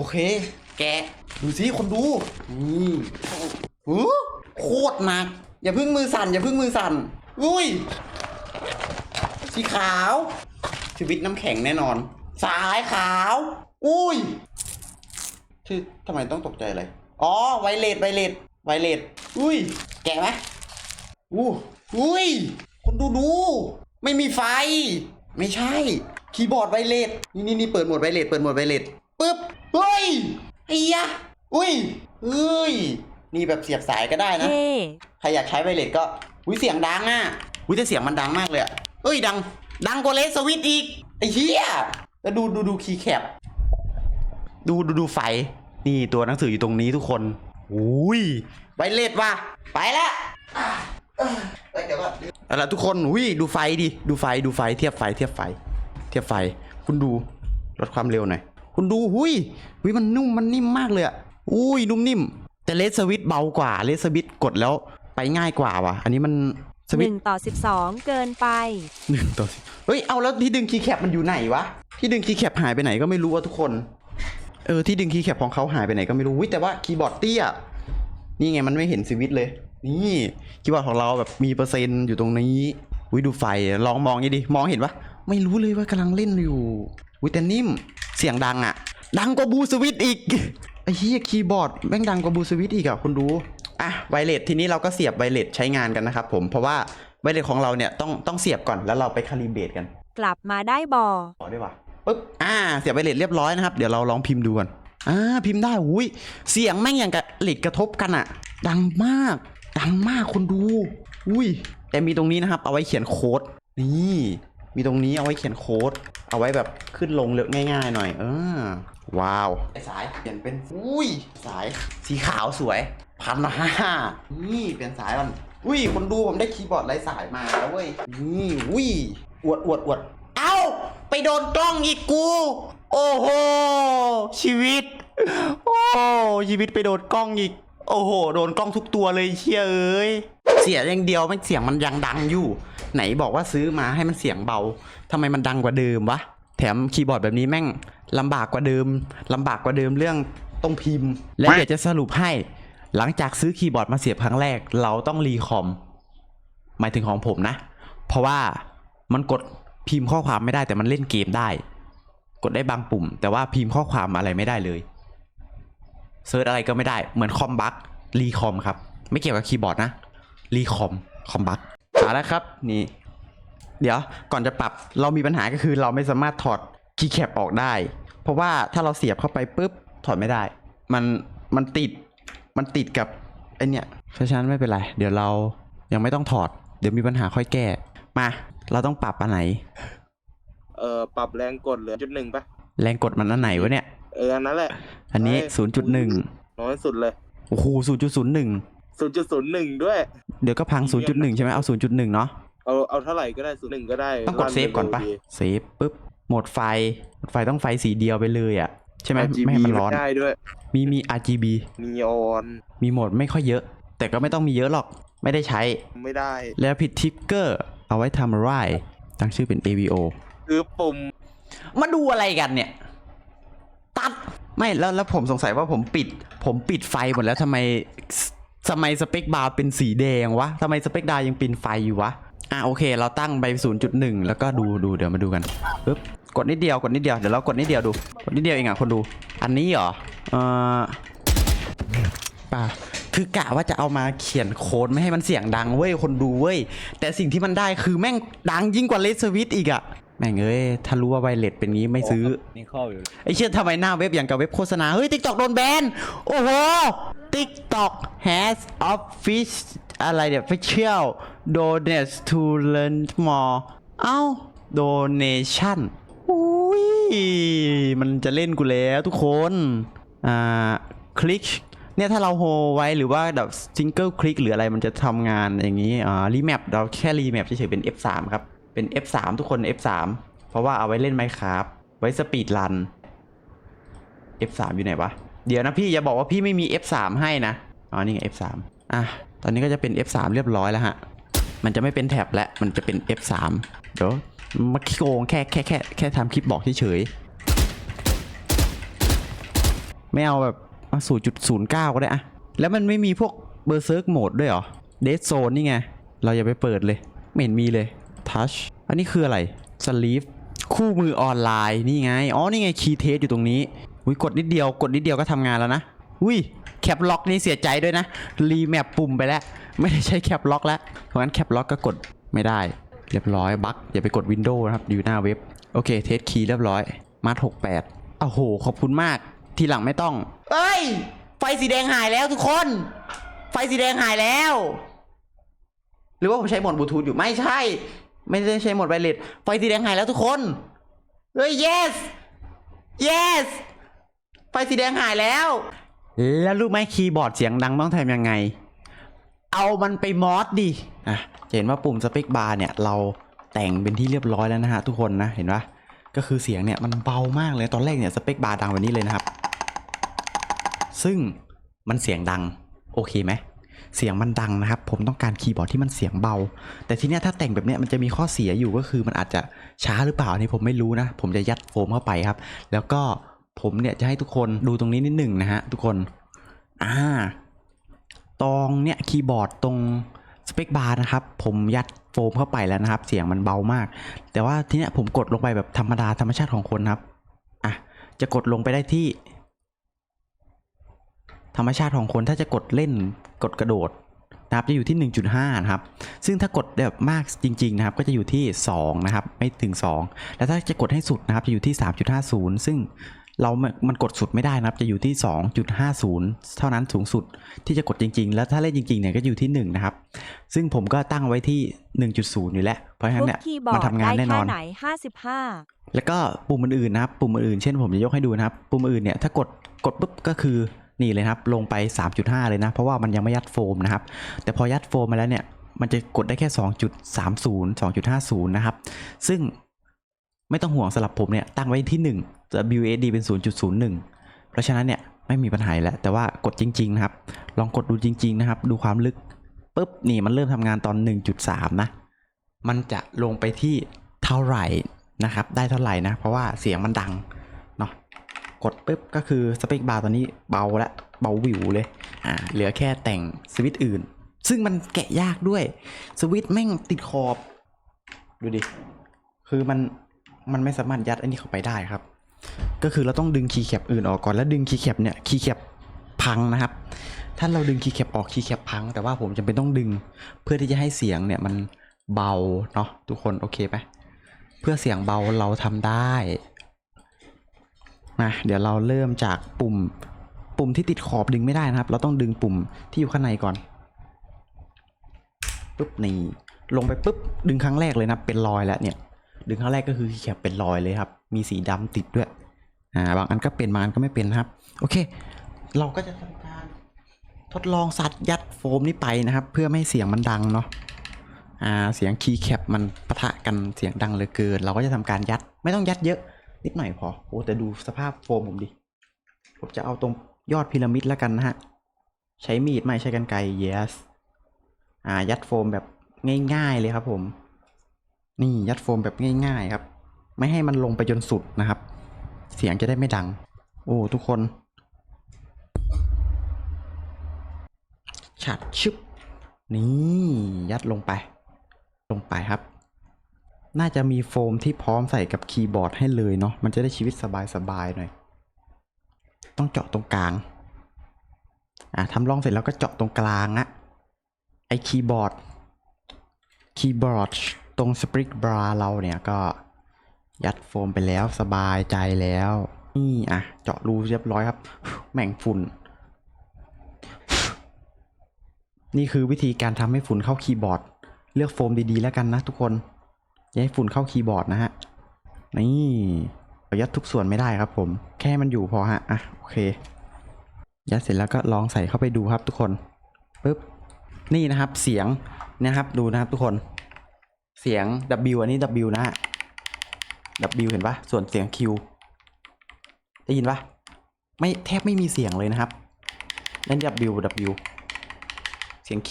โอเค แกะดูสิคนดูนี่หูโคตรหนัก อย่าเพึ่งมือสั่น อย่าเพึ่งมือสั่นอุ้ย สีขาว ชีวิตน้ำแข็งแน่นอน สายขาว อุ้ยชื่อทำไมต้องตกใจอะไรอ๋อ ไวเลสไวเลสไวเลสอุ้ย แกะไหมอู้อุ้ย คนดูดู ไม่มีไฟ ไม่ใช่ คีย์บอร์ดไวเลสนี่นี่นี่เปิดโหมดไวเลสเปิดโหมดไวเลสปึ๊บเฮ้ย ไอ้ยะอุ้ยเฮ้ย นี่แบบเสียบสายก็ได้นะ เท่ใครอยากใช้ไวเลสก็ อุ้ยเสียงดังอะ อุ้ยแต่เสียงมันดังมากเลยอะเอ้ยดัง ดังกว่าเลสสวิตช์อีก ไอ้เหี้ยแล้วดูดูดูคีย์แคป ดูดูดูไฟ นี่ตัวหนังสืออยู่ตรงนี้ทุกคน อุ้ยไวเลสว่ะ ไปละอะเอ้ยเอ้ยเดี๋ยวก่อนเอาละทุกคน อุ้ยดูไฟดิ ดูไฟดูไฟเทียบไฟเทียบไฟ เทียบไฟ คุณดูลดความเร็วหน่อย คุณดูหุยหุยมันนุ่มมันนิ่มมากเลยอะอุ้ยนุ่มนิ่ม แต่เลสสวิตช์เบากว่าเลสสวิตช์กดแล้วไปง่ายกว่าว่ะ อันนี้มันสหวิตนึ่ช์งต่อสิบสองเกินไปหนึ่งต่อสิบเฮ้ยเอาแล้วที่ดึงคีย์แคปมันอยู่ไหนวะที่ดึงคีย์แคปหายไปไหนก็ไม่รู้อะทุกคนเออที่ดึงคีย์แคปของเขาหายไปไหนก็ไม่รู้วิแต่ว่าคีย์บอร์ดเตี้ยนี่ไงมันไม่เห็นสวิตช์เลย นี่คีย์บอร์ดของเราแบบมีเปอร์เซ็นต์อยู่ตรงนี้วิดูไฟลองมองนี่ดิมองเห็นปะไม่รู้เลยว่ากำลังเล่นอยู่วิแต่นิ่ม เสียงดังอะดังกว่าบูสวิตช์อีกไอ้เหี้ยคีย์บอร์ดแม่งดังกว่าบูสวิตช์อีกอะคุณดูอะไวเลสทีนี้เราก็เสียบไวเลสใช้งานกันนะครับผมเพราะว่าไวเลสของเราเนี่ยต้องต้องเสียบก่อนแล้วเราไปคาลิเบรตกันกลับมาได้บอต่อได้ปะปึ๊บอ่า เสียบไวเลสเรียบร้อยนะครับเดี๋ยวเราลองพิมพ์ดูก่อนอ่าพิมพ์ได้อุ้ยเสียงแม่งอย่างกับเหล็กกระทบกันอะดังมาก ดังมากคนดู อุ้ยแต่มีตรงนี้นะครับ เอาไว้เขียนโค้ดนี่ มีตรงนี้เอาไว้เขียนโค้ด เอาไว้แบบขึ้นลงเร็วง่ายๆหน่อย เออ ว้าว ไอ้สายเปลี่ยนเป็น อุ้ย สายสีขาวสวยพันห้านี่เปลี่ยนสายมันอุ้ยคนดูผมได้คีย์บอร์ดไร้สายมาแล้วเว้ย นี่อุ้ยอวดอวดอวด เอ้า ไปโดนกล้องอีกกู โอ้โห ชีวิต โอ้ชีวิตไปโดนกล้องอีก โอ้โห โดนกล้องทุกตัวเลยเชี่ยเอ้ย เสียอย่างเดียวไม่เสียงมันยังดังอยู่ ไหนบอกว่าซื้อมาให้มันเสียงเบาทำไมมันดังกว่าเดิมวะ แถมคีย์บอร์ดแบบนี้แม่งลำบากกว่าเดิมลำบากกว่าเดิมเรื่องต้องพิมพ์ และเดี๋ยวจะสรุปให้ หลังจากซื้อคีย์บอร์ดมาเสียบครั้งแรก เราต้องรีคอม หมายถึงของผมนะ เพราะว่ามันกดพิมพ์ข้อความไม่ได้แต่มันเล่นเกมได้ กดได้บางปุ่ม แต่ว่าพิมพ์ข้อความอะไรไม่ได้เลยเซิร์ชอะไรก็ไม่ได้เหมือนคอมบักรีคอมครับ ไม่เกี่ยวกับคีย์บอร์ดนะรีคอมคอมบัก เอาละครับนี่ เดี๋ยวก่อนจะปรับเรามีปัญหาก็คือเราไม่สามารถถอดคีย์แคปออกได้ เพราะว่าถ้าเราเสียบเข้าไปปุ๊บถอดไม่ได้ มันมันติดมันติดกับไอเนี่ยเพราะฉะนั้นไม่เป็นไร เดี๋ยวเรายังไม่ต้องถอด เดี๋ยวมีปัญหาค่อยแก้ มา เราต้องปรับอันไหน เออปรับแรงกดเหลือจุดหนึ่งปะแรงกดมันอันไหนวะเนี่ย เอออันนั้นแหละ อันนี้เอ้ย0.1น้อยสุดเลย โอ้โห0.01ศูนย์ จุดศูนย์หนึ่งด้วย เดี๋ยวก็พัง 0.1 ใช่ไหมเอา 0.1 เนาะเอาเอาเท่าไหร่ก็ได้ศูนย์หนึ่งก็ได้ต้องกดเซฟก่อนปะดีเซฟปุ๊บโหมดไฟโหมดไฟต้องไฟสีเดียวไปเลยอะ่ะ ใช่ไหม RGB ไม่ให้มันร้อน ได้ด้วย มีมี RGB นีออนมีโหมดไม่ค่อยเยอะ แต่ก็ไม่ต้องมีเยอะหรอกไม่ได้ใช้ ไม่ได้ แล้วผิดทิกเกอร์ เอาไว้ทำอะไรตั้งชื่อเป็น AVO คือปุ่ม มาดูอะไรกันเนี่ย ตัด ไม่แล้วแล้วผมสงสัยว่าผมปิด ผมปิดไฟหมดแล้วทำไม ทำไมสเปคบาร์เป็นสีแดงวะทำไมสเปคดาร์ยังเป็นไฟอยู่วะ อะโอเค เราตั้งไป 0.1 แล้วก็ดูดูเดี๋ยวมาดูกันปึ๊บกดนิดเดียวกดนิดเดียวเดี๋ยวเรากดนิดเดียวดูกดนิดเดียวเองอะคนดู อันนี้เหรอเออป่าคือกะว่าจะเอามาเขียนโค้ดไม่ให้มันเสียงดังเว้ยคนดูเว้ยแต่สิ่งที่มันได้คือแม่งดังยิ่งกว่าเลสวิตอีกอะ แม่งเอ้ย ถ้ารู้ว่าไวเลสเป็นงี้ไม่ซื้อ นี่เข้าอยู่ไอ้เชี่ยทำไมหน้าเว็บอย่างกับเว็บโฆษณา เฮ้ย TikTok โดนแบน โอ้โห TikTok has office อะไรเนี่ย official donates to learn more เอ้า donation อุ้ย มันจะเล่นกูแล้วทุกคน อ่า คลิก เนี่ยถ้าเราโฮไว้หรือว่าแบบซิงเกิลคลิกหรืออะไรมันจะทำงานอย่างนี้ อ่า รีแมปเราแค่รีแมปเฉยๆเป็น F3 ครับ เป็น F3 ทุกคน F3 เพราะว่าเอาไว้เล่นไมครับไว้สปีดรัน F3 อยู่ไหนวะ เดี๋ยวนะพี่อย่าบอกว่าพี่ไม่มี F3 ให้นะ อ๋อ นี่ไง F3 อะ ตอนนี้ก็จะเป็น F3 เรียบร้อยแล้วฮะ มันจะไม่เป็นแท็บแล้ว มันจะเป็น F3 เดี๋ยวมาขี้โกงแค่แค่แค่แค่ทำคลิปบอกเฉยๆ ไม่เอาแบบศูนย์จุดศูนย์เก้าก็ได้อะแล้วมันไม่มีพวกเบอร์เซิร์กโหมดด้วยเหรอ เด z โซนนี่ไง เราอย่าไปเปิดเลย ไม่เห็นมีเลย ทัชอันนี้คืออะไรสลีฟคู่มือออนไลน์นี่ไง อ๋อ นี่ไงคีย์เทสอยู่ตรงนี้ อุ้ยกดนิดเดียว กดนิดเดียวก็ทำงานแล้วนะ อุ้ยแคปล็อกนี่เสียใจด้วยนะ รีแมปปุ่มไปแล้ว ไม่ได้ใช้แคปล็อกแล้ว เพราะงั้นแคปล็อกก็กดไม่ได้ เรียบร้อยบั๊กอย่าไปกด Windows นะครับ อยู่หน้าเว็บ โอเค เทสคีย์เรียบร้อย มาถกแปดโอ้โห ขอบคุณมาก ทีหลังไม่ต้อง เอ้ย ไฟสีแดงหายแล้วทุกคน ไฟสีแดงหายแล้ว หรือว่าผมใช้หมดบลูทูธอยู่ไม่ใช่ ไม่ได้ใช้หมดไวเลสไฟสีแดงหายแล้วทุกคนเฮ้ย yes yes ไฟสีแดงหายแล้ว แล้วรู้ไหมคีย์บอร์ดเสียงดังต้องทำยังไง เอามันไปมอสดิอะเห็นว่าปุ่มสเปคบาร์เนี่ย เราแต่งเป็นที่เรียบร้อยแล้วนะฮะทุกคนนะเห็นปะก็คือเสียงเนี่ยมันเบามากเลยตอนแรกเนี่ยสเปคบาร์ดังแบบนี้เลยนะครับ ซึ่งมันเสียงดังโอเคไหม เสียงมันดังนะครับ ผมต้องการคีย์บอร์ดที่มันเสียงเบา แต่ทีเนี้ยถ้าแต่งแบบเนี้ยมันจะมีข้อเสียอยู่ก็คือมันอาจจะช้าหรือเปล่าอันนี่ผมไม่รู้นะ ผมจะยัดโฟมเข้าไปครับ แล้วก็ผมเนี่ยจะให้ทุกคนดูตรงนี้นิดหนึ่งนะฮะทุกคนอ่าตรงเนี่ยคีย์บอร์ดตรงสเปคบาร์นะครับ ผมยัดโฟมเข้าไปแล้วนะครับ เสียงมันเบามาก แต่ว่าทีเนี้ยผมกดลงไปแบบธรรมดาธรรมชาติของคนครับอะจะกดลงไปได้ที่ ธรรมชาติของคนถ้าจะกดเล่นกดกระโดดนะครับจะอยู่ที่ 1.5 นะครับ ซึ่งถ้ากดแบบมากจริง ๆ นะครับ ก็จะอยู่ที่ 2 นะครับ ไม่ถึง 2 แล้วถ้าจะกดให้สุดนะครับ จะอยู่ที่ 3.50 ซึ่งเรามันมันกดสุดไม่ได้นะครับ จะอยู่ที่ 2.50 เท่านั้นสูงสุดที่จะกดจริง ๆ แล้วถ้าเล่นจริง ๆ เนี่ย ก็อยู่ที่ 1 นะครับ ซึ่งผมก็ตั้งไว้ที่ 1.0 อยู่แล้ว เพราะฉะนั้ทุนกเนี่ยคีย์บอมันร์ดทำงานได้แน่นแค่อนไหน55แล้วก็ปุ่มอื่นๆนะครับ ปุ่มอื่นๆ เช่นผมจะยกให้ดูนะครับ ปุ่มอื่นเนี่ย ถ้ากด กดปุ๊บ ก็คือ นี่เลยครับลงไป 3.5 เลยนะ เพราะว่ามันยังไม่ยัดโฟมนะครับ แต่พอยัดโฟมมาแล้วเนี่ย มันจะกดได้แค่ 2.30 2.50 นะครับ ซึ่งไม่ต้องห่วงสำหรับผมเนี่ย ตั้งไว้ที่ 1 WAD เป็น 0.01 เพราะฉะนั้นเนี่ยไม่มีปัญหาแล้ว แต่ว่ากดจริง ๆ นะครับ ลองกดดูจริง ๆ นะครับ ดูความลึกปุ๊บนี่มันเริ่มทำงานตอน 1.3 นะ มันจะลงไปที่เท่าไหร่นะครับ ได้เท่าไหร่นะ เพราะว่าเสียงมันดัง กดปุ๊บก็คือสเปคบาร์ตอนนี้เบาละเบาวิวเลยอ่าเหลือแค่แต่งสวิตช์อื่น ซึ่งมันแกะยากด้วยสวิตช์แม่งติดขอบ ดูดิ คือมันมันไม่สามารถยัดอันนี้เข้าไปได้ครับ ก็คือเราต้องดึงคีย์แคปอื่นออกก่อนแล้วดึงคีย์แคปเนี่ยคีย์แคปพังนะครับ ถ้าเราดึงคีย์แคปออกคีย์แคปพัง แต่ว่าผมจำเป็นต้องดึงเพื่อที่จะให้เสียงเนี่ยมันเบาเนาะทุกคนโอเคไหมเพื่อเสียงเบาเราทำได้ มาเดี๋ยวเราเริ่มจากปุ่มปุ่มที่ติดขอบดึงไม่ได้นะครับ เราต้องดึงปุ่มที่อยู่ข้างในก่อนปุ๊บนี่ลงไปปุ๊บดึงครั้งแรกเลยนะเป็นรอยแล้วเนี่ย ดึงครั้งแรกก็คือคีย์แคปเป็นรอยเลยครับ มีสีดำติดด้วยอ่าบางอันก็เป็นบางอันก็ไม่เป็นนะครับ โอเค เราก็จะทำการทดลองสัดยัดโฟมนี้ไปนะครับ เพื่อไม่ให้เสียงมันดังเนาะอ่าเสียงคีย์แคปมันปะทะกันเสียงดังเหลือเกิน เราก็จะทำการยัดไม่ต้องยัดเยอะ นิดหน่อยพอโอ้แต่ดูสภาพโฟมผมดิ ผมจะเอาตรงยอดพีระมิดแล้วกันนะฮะ ใช้มีดไม่ใช้กันไกร yes อ่ายัดโฟมแบบง่ายๆเลยครับผม นี่ยัดโฟมแบบง่าย ๆ ครับ ไม่ให้มันลงไปจนสุดนะครับ เสียงจะได้ไม่ดัง โอ้ทุกคนฉัดชึบนี่ยัดลงไป ลงไปครับ น่าจะมีโฟมที่พร้อมใส่กับคีย์บอร์ดให้เลยเนาะมันจะได้ชีวิตสบายๆหน่อย ต้องเจาะตรงกลางอะทำร่องเสร็จแล้วก็เจาะตรงกลางอะไอคีย์บอร์ดคีย์บอร์ดตรงสปริกบราเราเนี่ยก็ยัดโฟมไปแล้วสบายใจแล้ว นี่อะ เจาะรูเรียบร้อยครับ แม่งฝุ่น นี่คือวิธีการทำให้ฝุ่นเข้าคีย์บอร์ด เลือกโฟมดีๆแล้วกันนะทุกคน อย่าให้ฝุ่นเข้าคีย์บอร์ดนะฮะ นี่ยัดทุกส่วนไม่ได้ครับผม แค่มันอยู่พอฮะ อะ โอเค ยัดเสร็จแล้วก็ลองใส่เข้าไปดูครับทุกคนปึ๊บ นี่นะครับเสียงนะครับ ดูนะครับทุกคน เสียง W อันนี้ W นะฮะ W เห็นปะส่วนเสียง Q ได้ยินปะไม่แทบไม่มีเสียงเลยนะครับ นั่น W W เสียง Q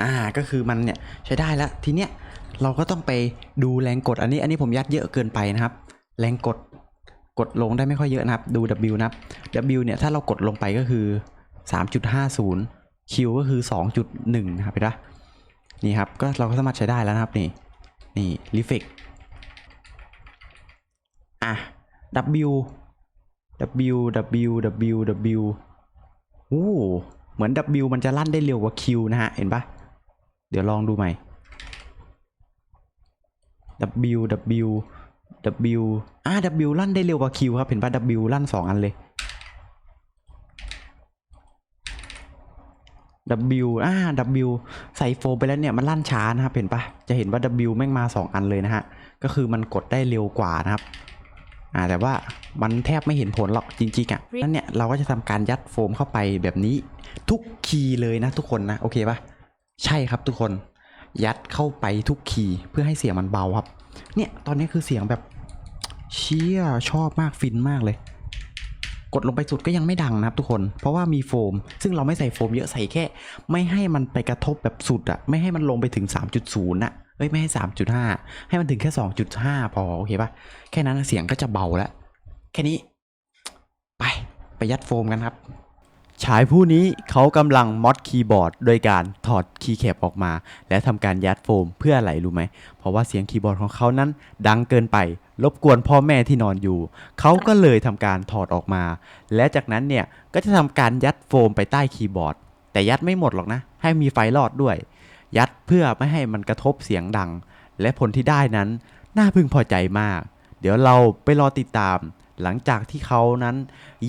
อ่า ก็คือมันเนี่ยใช้ได้แล้ว ทีเนี้ย เราก็ต้องไปดูแรงกดอันนี้อันนี้ผมยัดเยอะเกินไปนะครับ แรงกดกดลงได้ไม่ค่อยเยอะนะครับ ดู W นะครับ W เนี่ยถ้าเรากดลงไปก็คือ 3.50 Q ก็คือ 2.1 นะครับเห็นปะนี่ครับก็เราก็สามารถใช้ได้แล้วนะครับนี่นี่ reflect อะ W W W W W โอ้เหมือน W มันจะลั่นได้เร็วกว่า Q นะฮะ เห็นปะเดี๋ยวลองดูใหม่ W W W อ่า W ลั่นได้เร็วกว่า Q ครับ เห็นปะ W ลั่นสองอันเลย W อ่า W ใส่โฟมไปแล้วเนี่ย มันลั่นช้านะครับ เห็นปะจะเห็นว่า W แม่งมา 2 อันเลยนะฮะ ก็คือมันกดได้เร็วกว่านะครับ อ่า แต่ว่ามันแทบไม่เห็นผลหรอกจริงๆอะ่ะ นั่นเนี่ย เราก็จะทำการยัดโฟมเข้าไปแบบนี้ ทุกคีย์เลยนะทุกคนนะ โอเคปะใช่ครับทุกคน ยัดเข้าไปทุกคีย์เพื่อให้เสียงมันเบาครับ เนี่ยตอนนี้คือเสียงแบบเชี่ยชอบมากฟินมากเลย กดลงไปสุดก็ยังไม่ดังนะครับทุกคน เพราะว่ามีโฟม ซึ่งเราไม่ใส่โฟมเยอะใส่แค่ ไม่ให้มันไปกระทบแบบสุดอะไม่ให้มันลงไปถึง 3.0นะเอ้ยไม่ให้ 3.5 ให้มันถึงแค่ 2.5 พอโอเคปะแค่นั้นเสียงก็จะเบาแล้ว แค่นี้ ไปไปยัดโฟมกันครับ ชายผู้นี้เขากำลังมอดคีย์บอร์ด โดยการถอดคีย์แคปออกมา และทำการยัดโฟมเพื่ออะไรรู้ไหม เพราะว่าเสียงคีย์บอร์ดของเขานั้นดังเกินไป รบกวนพ่อแม่ที่นอนอยู่ เขาก็เลยทำการถอดออกมา และจากนั้นเนี่ยก็จะทำการยัดโฟมไปใต้คีย์บอร์ด แต่ยัดไม่หมดหรอกนะ ให้มีไฟรอดด้วย ยัดเพื่อไม่ให้มันกระทบเสียงดัง และผลที่ได้นั้นน่าพึงพอใจมาก เดี๋ยวเราไปรอติดตาม หลังจากที่เขานั้น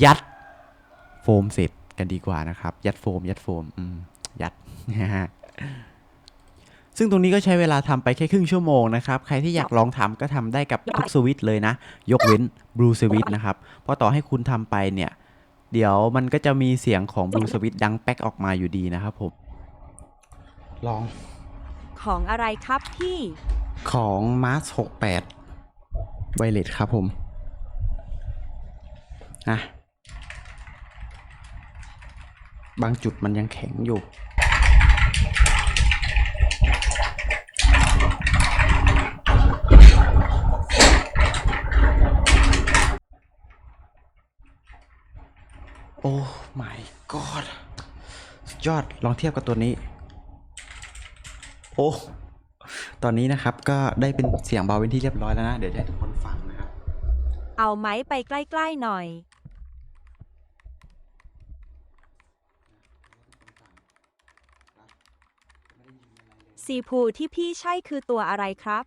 ยัดโฟมเสร็จ กันดีกว่านะครับ ยัดโฟม ยัดโฟม อืม ยัดซึ่งตรงนี้ก็ใช้เวลาทำไปแค่ครึ่งชั่วโมงนะครับ ใครที่อยากลองทำก็ทำได้กับทุกสวิตช์เลยนะ ยกเว้น Blue Switch นะครับ เพราะต่อให้คุณทำไปเนี่ย เดี๋ยวมันก็จะมีเสียงของ Blue Switch ดังแป๊กออกมาอยู่ดีนะครับผม ลอง ของอะไรครับพี่ ของ Mars 68ไวเลสครับผม อะ บางจุดมันยังแข็งอยู่ โอ้ my god สุดยอดลองเทียบกับตัวนี้ โอ้ ตอนนี้นะครับก็ได้เป็นเสียงเบาเป็นที่เรียบร้อยแล้วนะ เดี๋ยวจะให้ทุกคนฟังนะครับ เอาไม้ไปใกล้ ๆ หน่อย สีผูที่พี่ใช่คือตัวอะไรครับ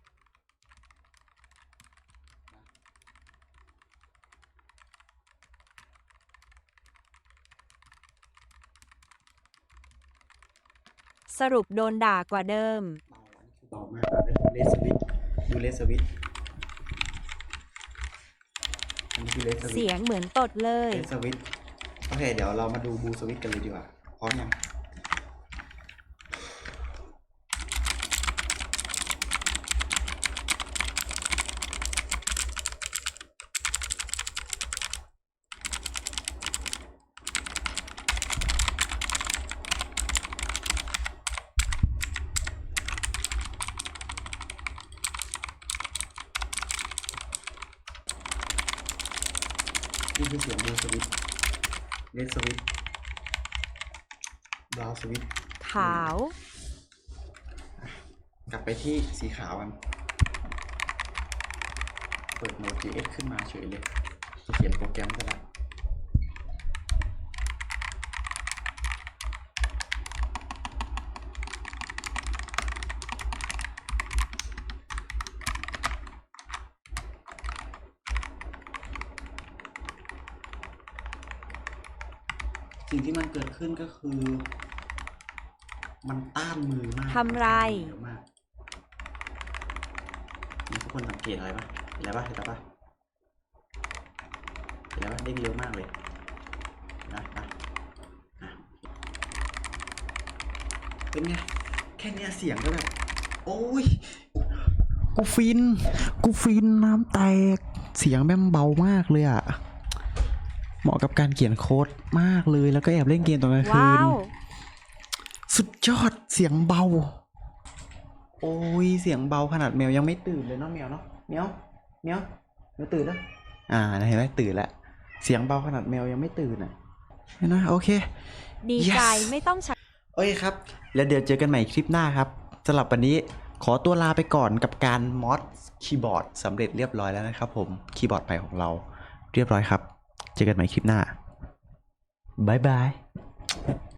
สรุปโดนด่ากว่าเดิมเบาอันนี้คือเบามากอะได้เลสวิตดูเลสวิตอันนี้คือเลสวิเสียงเหมือนตดเลย เลสวิตโอเค เดี๋ยวเรามาดูบูสวิตกันเลยดีกว่าพร้อมยัง นี่คือเสียงบูสวิต เลสวิตบราวสวิตขาว กลับไปที่สีขาวกัน เปิดโหมด JS ขึ้นมาเฉยเลย จะเขียนโปรแกรมก็ได้สิ่ง เกิดขึ้นก็คือ มันต้านมือมากทำไร เยอะมากมีทุกคนสังเกตอะไรปะเห็นอะไรปะเห็นอะไรปะเห็นอะไรปะเด้งเร็วมากเลยนะนะอะเป็นไง แค่เนี้ยเสียงก็แบบ โอ้ย กูฟิน กูฟินน้ำแตก เสียงแม่งเบามากเลยอะ เหมาะกับการเขียนโค้ดมากเลยแล้วก็แอบเล่นเกมตอนกลางคืว้าน ว สุดยอดเสียงเบา โอ้ยเสียงเบาขนาดแมวยังไม่ตื่นเลยเนาะแมวเนาะแมวแมวแมวตื่นแล้วอ่าเห็นไหมตื่นแล้วเสียงเบาขนาดแมวยังไม่ตื่นอะเห็นไหมโอเค ดีใจ Yes ไม่ต้องใช้โอเคครับ แล้วเดี๋ยวเจอกันใหม่คลิปหน้าครับสำหรับวันนี้ขอตัวลาไปก่อนกับการมอดคีย์บอร์ดสำเร็จเรียบร้อยแล้วนะครับผมคีย์บอร์ดใหม่ของเราเรียบร้อยครับ เจอกันใหม่คลิปหน้าบายบาย